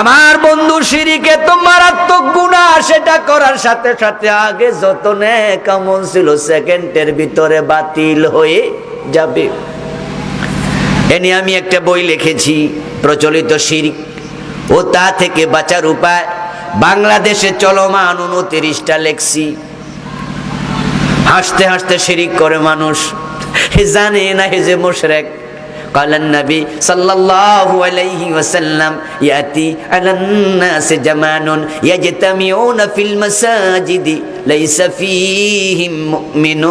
আমার বন্ধু সিঁড়িকে তো মারাত্মক গুণা, সেটা করার সাথে সাথে আগে যত কেমন ছিল সেকেন্ডের ভিতরে বাতিল হয়ে যাবে। এ নিয়ে আমি একটা বই লিখেছি, প্রচলিত শিরিক। ও তা থেকে বাঁচার উপায় বাংলাদেশে চলমান উনতিরিশটা লেখছি। হাসতে হাসতে শিরিক করে মানুষ। হে জানে না হে যে মোশরেক। قال النبي صلى الله عليه وسلم يأتي على الناس زمان يجتمعون في المساجد ليس فيهم مؤمن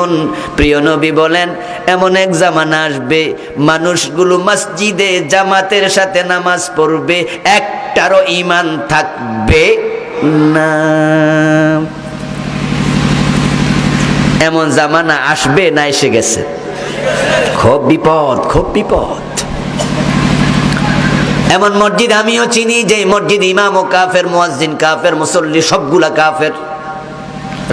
প্রিয় নবী বলেন এমন এক জামানা আসবে মানুষগুলো মসজিদে জামাতের সাথে নামাজ পড়বে একটারও ঈমান থাকবে না এমন জামানা আসবে না এসে গেছে খুব বিপদ খুব বিপদ। এমন মসজিদ আমিও চিনি যে মসজিদ ইমাম ও কাফের, মুয়াজ্জিন কাফের, মুসল্লি সবগুলা কাফের।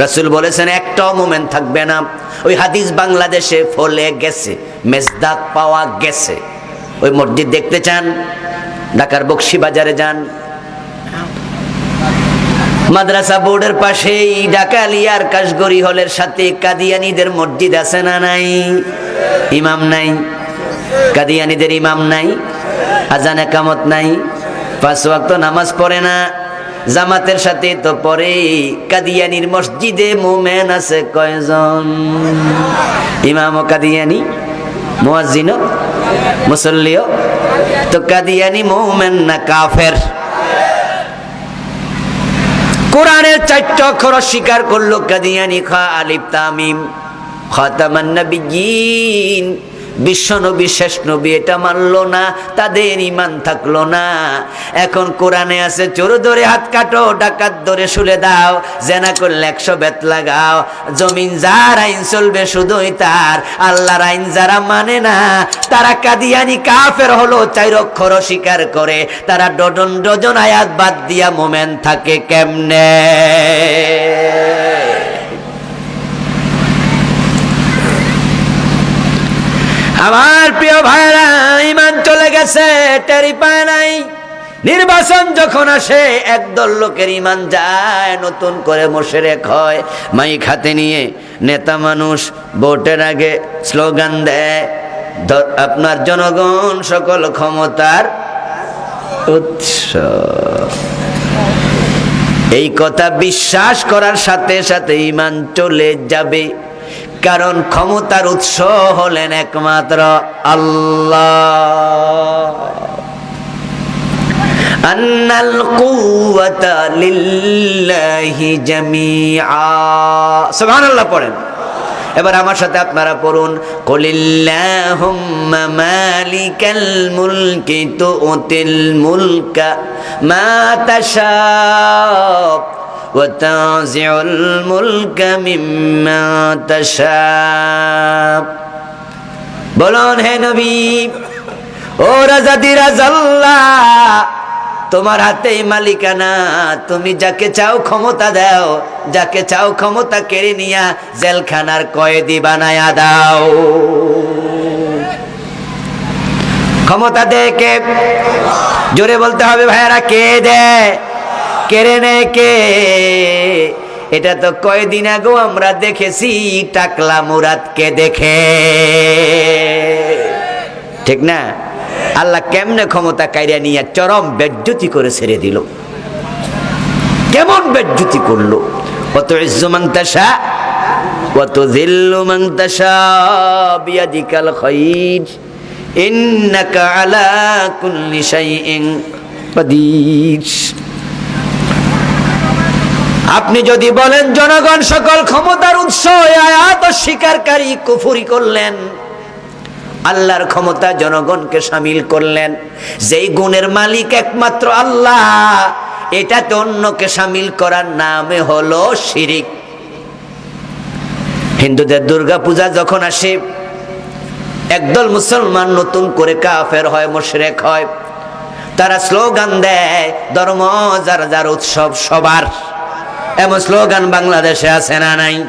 রাসূল বলেছেন, একটাও মোমেন্ট থাকবে না। ওই হাদিস বাংলাদেশে ফলে গেছে, মেজদাক পাওয়া গেছে। ওই মসজিদ দেখতে চান, ঢাকার বক্সি বাজারে যান। মাদ্রাসা বোর্ডের পাশেই ডাকালিয়ার কাশগরি হলের সাথে কাদিয়ানিদের মসজিদ আছে না নাই? ইমাম নাই। কাদিয়ানিদের ইমাম নাই। আজান একামত নাই। পাঁচ ওয়াক্ত নামাজ পড়ে না। জামাতের সাথে তো পরে কাদিয়ানির মসজিদে মোমেন আছে কয়জন? ইমাম ও কাদিয়ানি মুয়াজ্জিনও মুসল্লিও তো কাদিয়ানি মোমেন না কাফের? কোরআনের চারটা অক্ষর অস্বীকার করল কাদিয়ানি খা আলিফ তামিম। খতামান্না নবিয়িন বিশ্ব নবী, শেষ নবী এটা মানলো না, তাদের ইমান থাকল না। এখন কোরআনে আছে, চোর ধরে হাত কাটো, ডাকাত ধরে শুলে দাও, জেনা করলে একশো বেত লাগাও। জমিন যার আইন চলবে শুধুই তার, আল্লাহর আইন যারা মানে না, তারা কাদিয়ানি কাফের হলো চাই অক্ষর স্বীকার করে। তারা ডজন ডজন আয়াত বাদ দিয়া মোমেন থাকে কেমনে আমার প্রিয় ভাইরা ইমান চলে গেছে টেরি পায় নাই। নির্বাচন যখন আসে, একদল লোকের ইমান যায়, নতুন করে মোশেরেক হয়, মাইক হাতে নিয়ে নেতা মানুষ ভোটের আগে স্লোগান দেয় আপনার জনগণ সকল ক্ষমতার উৎস। এই কথা বিশ্বাস করার সাথে সাথে ইমান চলে যাবে, কারণ ক্ষমতার উৎস হলেন একমাত্র আল্লাহ। আন্নাল কুওয়াতা লিল্লাহি জামিআ সুবহানাল্লাহ পড়েন এবার আমার সাথে আপনারা পড়ুন কলিল্লাহুম্মা মালিকাল মুলকি তুতিল মুলকা মা তাশা وتنزع الملك مما تشاء বলুন হে নবী ও রাজা দিরাজ আল্লাহ তোমার হাতেই মালিকানা, তুমি যাকে চাও ক্ষমতা দাও, যাকে চাও ক্ষমতা কেড়ে নিয়া জেলখানার কয়েদি বানায়া দাও। ক্ষমতা দে কে? জোরে বলতে হবে ভাইয়ারা, কে দেয় কেড়ে নেয় কে? এটা তো কয়দিন আগেও আমরা দেখেছি, টাকলা মুরাদকে দেখে। ঠিক না? আল্লাহ কেমনে ক্ষমতা কাইরা নিয়ে চরম বেজ্জতি করে ছেড়ে দিল। কেমন বেজ্জতি করল? কত ইজ্জু মাংতাসা কত জিল্লু মাংতাসা বিয়াদিকাল খাইর, ইন্নাকা আলা কুল্লি শাইইন কাদির। আপনি যদি বলেন, জনগণ সকল ক্ষমতার উৎস আয়াত স্বীকারকারী কুফুরি করলেন। আল্লাহর ক্ষমতা জনগণকে সামিল করলেন। যেই গুণের মালিক একমাত্র আল্লাহ, এটাতে অন্যকে সামিল করার নামে হলো শিরিক। হিন্দুদের দুর্গা পূজা যখন আসে, একদল মুসলমান নতুন করে কাফের হয়, মুশরেক হয়। তারা স্লোগান দেয়, ধর্ম যার যার উৎসব সবার। এমন স্লোগান বাংলাদেশে আছে না নাই?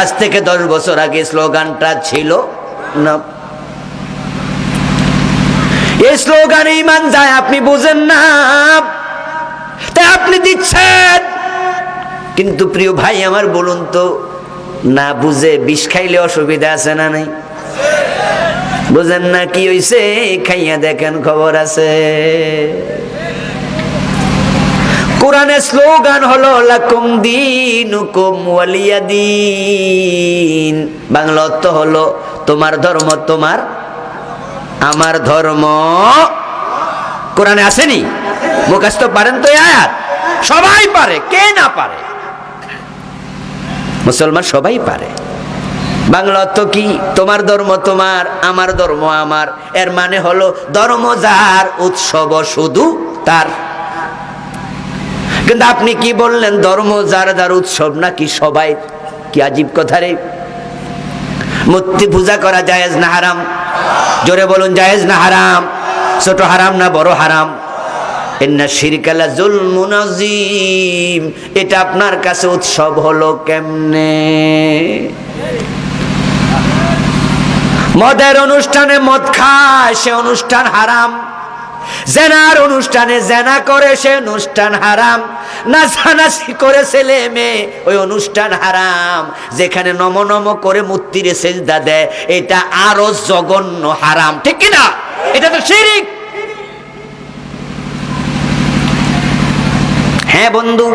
আজ থেকে দশ বছর আগে স্লোগানটা ছিল না। এই স্লোগানে ইমান যায়, আপনি বুঝেন না। তাই আপনি দিচ্ছেন। কিন্তু প্রিয় ভাই, আমার বলুন তো, না বুঝে বিষ খাইলে অসুবিধা আছে না নাই? বুঝেন না কি হইছে? খাইয়া দেখেন খবর আছে। কোরআনের স্লোগান হলো, লাকুম দিনুকুম ওয়ালিয়া দিন। বাংলা অর্থ হলো, তোমার ধর্ম তোমার আমার ধর্ম কোরআনে আসেনি? মুখস্থ পারেন তো আয়াত? সবাই পারে, কে না পারে? মুসলমান সবাই পারে। বাংলা অর্থ কি? তোমার ধর্ম তোমার, আমার ধর্ম আমার। এর মানে হলো ধর্ম যার, উৎসব শুধু তার। কিন্তু আপনি কি বললেন, ধর্ম যার যার উৎসব নাকি সবাই? কি আজীব কথা রে? মূর্তি পূজা করা যায় না হারাম? জোরে বলুন, জায়েজ না হারাম? ছোট হারাম না বড় হারাম? এটা আপনার কাছে উৎসব হলো কেমনে? মদের অনুষ্ঠানে মদ খায়, সে অনুষ্ঠান হারাম। জেনার অনুষ্ঠানে জেনা করে সে অনুষ্ঠান হারাম, নাচানাচি করে ছেলে মেয়ে, ওই অনুষ্ঠান হারাম। যেখানে নম নম করে মূর্তিরে সেজদা দেয়, এটা আরও জঘন্য হারাম। ঠিক কিনা? এটা তো শিরিক। হ্যাঁ বন্ধু,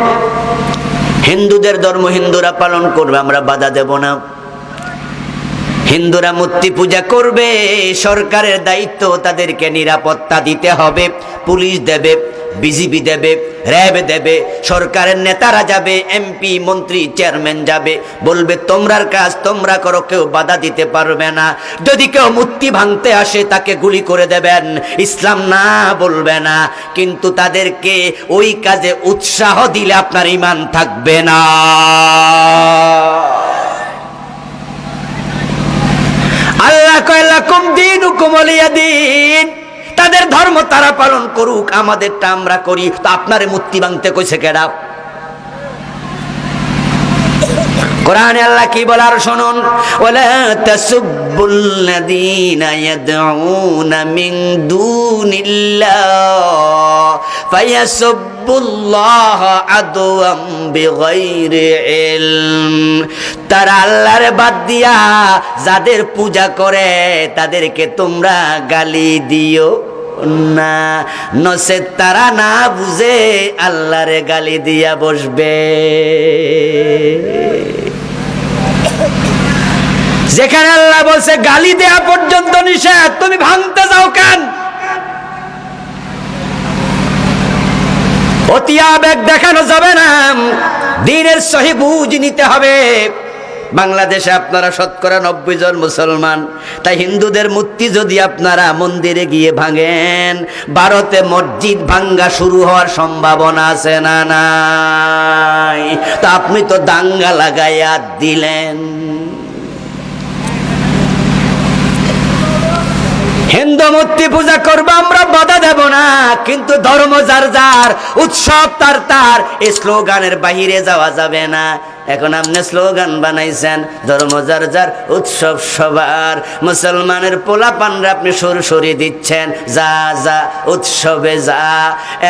হিন্দুদের ধর্ম হিন্দুরা পালন করবে, আমরা বাধা দেব না। হিন্দুরা মূর্তি পূজা করবে, সরকারের দায়িত্ব তাদেরকে নিরাপত্তা দিতে হবে, পুলিশ দেবে, বিজিবি দেবে, র্যাব দেবে, সরকারের নেতারা যাবে, এমপি, মন্ত্রী, চেয়ারম্যান যাবে, বলবে, তোমরার কাজ তোমরা করো, কেউ বাধা দিতে পারবে না। যদি কেউ মূর্তি ভাঙতে আসে, তাকে গুলি করে দেবেন। ইসলাম না বলবে না, কিন্তু তাদেরকে ওই কাজে উৎসাহ দিলে আপনার ইমান থাকবে না। তাদের ধর্ম তারা পালন করুক, আমাদেরটা আমরা করি। তো আপনারে মূর্তি ভাঙতে কইছে কেডা? কোরআনে আল্লাহ কি বলার শুনুন তারা আল্লাহর বাদ দিয়া যাদের পূজা করে, তাদেরকে তোমরা গালি দিও না। নসে তারা না বুঝে আল্লাহরে গালি দিয়া বসবে। যেখানে আল্লাহ বলছে, গালি দেয়া পর্যন্ত নিষেধ, তুমি ভাঙতে যাও কেন অতি আবেগ দেখানো যাবে না। দিনের সহি বুঝ নিতে হবে। বাংলাদেশে আপনারা শতকরা নব্বই জন মুসলমান। তাই হিন্দুদের মূর্তি যদি আপনারা মন্দিরে গিয়ে ভাঙেন, ভারতে মসজিদ ভাঙ্গা শুরু হওয়ার সম্ভাবনা আছে না নাই? তা আপনি তো দাঙ্গা লাগাইয়া দিলেন। হিন্দু মূর্তি পূজা করব, আমরা বাধা দেব না। কিন্তু ধর্ম যার যার, উৎসব তার তার এই স্লোগানের বাহিরে যাওয়া যাবে না। এখন আপনি স্লোগান বানাইছেন, ধর্ম যার যার, উৎসব সবার। মুসলমানের পোলা পানরা আপনি সর সরিয়ে দিচ্ছেন, যা যা, উৎসবে যা।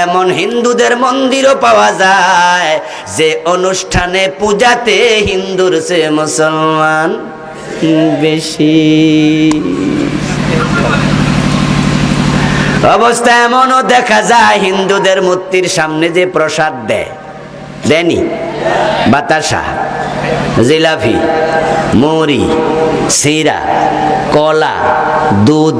এমন হিন্দুদের মন্দিরও পাওয়া যায়, যে অনুষ্ঠানে পূজাতে হিন্দুর সে মুসলমান বেশি। অবস্থা এমনও দেখা যায় হিন্দুদের মূর্তির সামনে যে প্রসাদ দেয়। দেনি বাতাসা, জিলাপি, মুড়ি, সিরা, কলা, দুধ।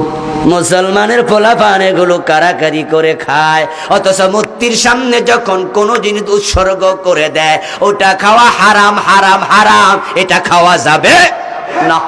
মুসলমানের পোলা পান এগুলো কারাকারি করে খায়, অথচ মূর্তির সামনে যখন কোনো জিনিস উৎসর্গ করে দেয়, ওটা খাওয়া হারাম হারাম হারাম। এটা খাওয়া যাবে না।